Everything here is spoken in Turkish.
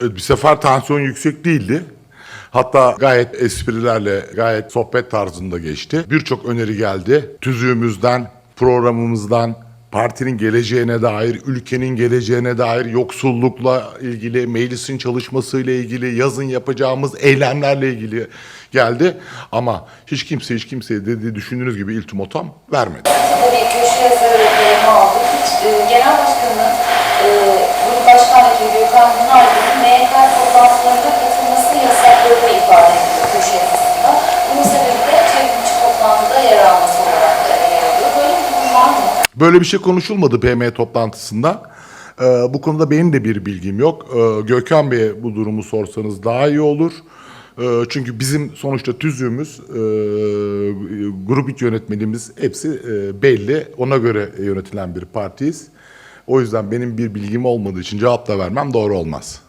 Bir sefer tansiyon yüksek değildi. Hatta gayet esprilerle, gayet sohbet tarzında geçti. Birçok öneri geldi. Tüzüğümüzden, programımızdan, partinin geleceğine dair, ülkenin geleceğine dair, yoksullukla ilgili, meclisin çalışmasıyla ilgili, yazın yapacağımız eylemlerle ilgili geldi. Ama hiç kimse hiç kimseye dediği düşündüğünüz gibi iltimatom vermedi. Tabii toplantılarına katılmasını yasakladığı ifade ediliyor köşe yazısında. Bunun sebebi de çevrimiçi toplantıda yer alması olarak yer alıyor. Böyle bir durum var mı? Böyle bir şey konuşulmadı PM toplantısında. Ee, bu konuda benim de bir bilgim yok. Ee, Gökhan Bey'e bu durumu sorsanız daha iyi olur. Ee, çünkü bizim sonuçta tüzüğümüz, e, grup yönetmenimiz hepsi e, belli. Ona göre yönetilen bir partiyiz. O yüzden benim bir bilgim olmadığı için cevap da vermem doğru olmaz.